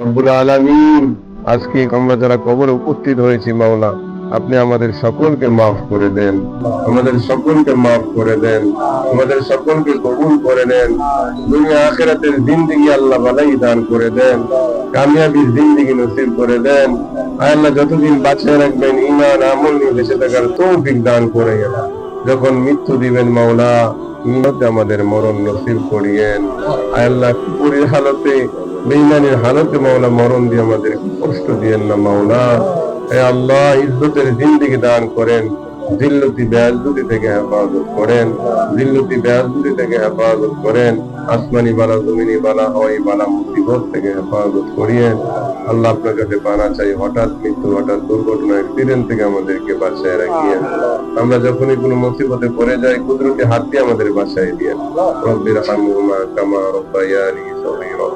রব্বুল আলামিন। আজকে আমরা যারা কবরে উপস্থিত হয়েছি, মাওলা। আপনি আমাদের সকলকে মাফ করে দেন। আমাদের সকলকে মাফ করে দেন। আমাদের সকলকে কবুল করে নেন দুনিয়া আখেরাতের জিন্দিগি আল্লাহ বালাই দান করে দেন। কামিয়াবির জিন্দিগি নসিব করে দেন। আল্লাহ যতদিন বাঁচিয়ে রাখবেন ইমান আমল নিয়ে বেঁচে থাকার তৌফিক দান করে গেল যখন মৃত্যু দিবেন, মাওলা ইমাতে আমাদের মরণ নসিব করিয়েন আল্লাহ কুপুরের হালতে বেইমানের হালতে মাওলা মরণ দিয়ে আমাদের কষ্ট দিয়েন না মাওলা। আল্লাহ, ইজ্জতের জিন্দিগি দান করেন। জিল্লতি বেয়াজুতি থেকে হেফাজত করেন। জিল্লতি বেয়াজুতি থেকে হেফাজত করেন। আসমানি বালা, জমিনি বালা, হওয়াই বালা মুসিবত থেকে হেফাজত করিয়েন আল্লাহ আপনার কাছে পানা চাই। হঠাৎ মৃত্যু, হঠাৎ দুর্ঘটনা অ্যাক্সিডেন্ট থেকে আমাদেরকে বাঁচায় রাখিয়েন আমরা যখনই কোনো মুসিবতে পড়ে যাই, কুদরতি হাত দিয়ে আমাদের বাঁচাই দিয়েন রব্বির হামহুমা কামা রব্বায়ানি সগীরা।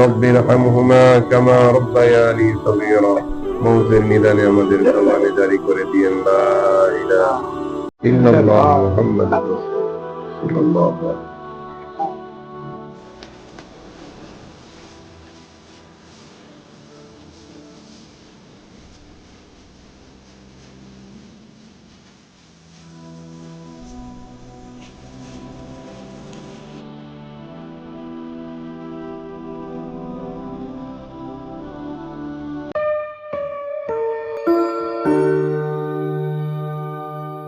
রব্বির হামহুমা কামা রব্বায়ানি সগীরা। মৌতের নিদানে আমাদের জবানে জারি করে দিয়েন লা ইলাহা ইল্লাল্লাহ মুহাম্মাদুর রাসূলুল্লাহ।